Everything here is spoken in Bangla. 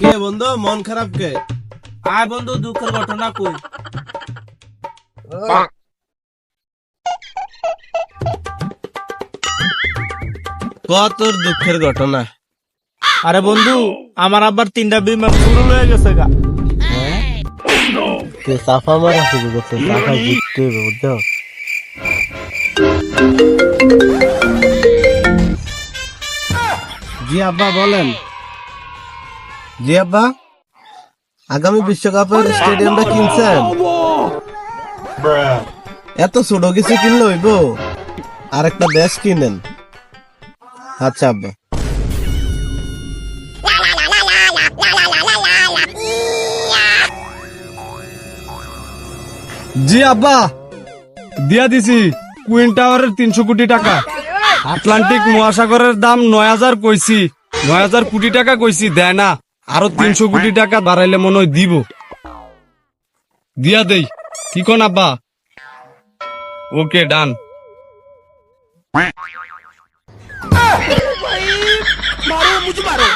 কে বন্ধু? মন খারাপ কে? আয় বন্ধু দুঃখের ঘটনা কই? ক তোর দুঃখের ঘটনা? আরে বন্ধু আমার আবার তিনটা বিমান শুরু হয়ে গেছে গা। কে সাফা মারা শুরু করছে? সাফা জিততে বুঝছ? জি আব্বা বলেন। জি আব্বা। আগামী বিশ্বকাপের স্টেডিয়ামটা কিনছেন? এত ছোট কিছু কিনলে হইব? আর একটা দেশ কিনেন। আচ্ছা আব্বা। জি আব্বা। দিয়া দিছি। কুইন টাওয়ারের তিনশো কোটি টাকা। আটলান্টিক মহাসাগরের দাম নয় হাজার কইছি। নয় হাজার কোটি টাকা কইছি দেয় না। আরও তিনশো কোটি টাকা বাড়াইলে মনে হয় দিব। দিয়া দেই। কি কন আব্বা? ওকে, ডান। মারো মারো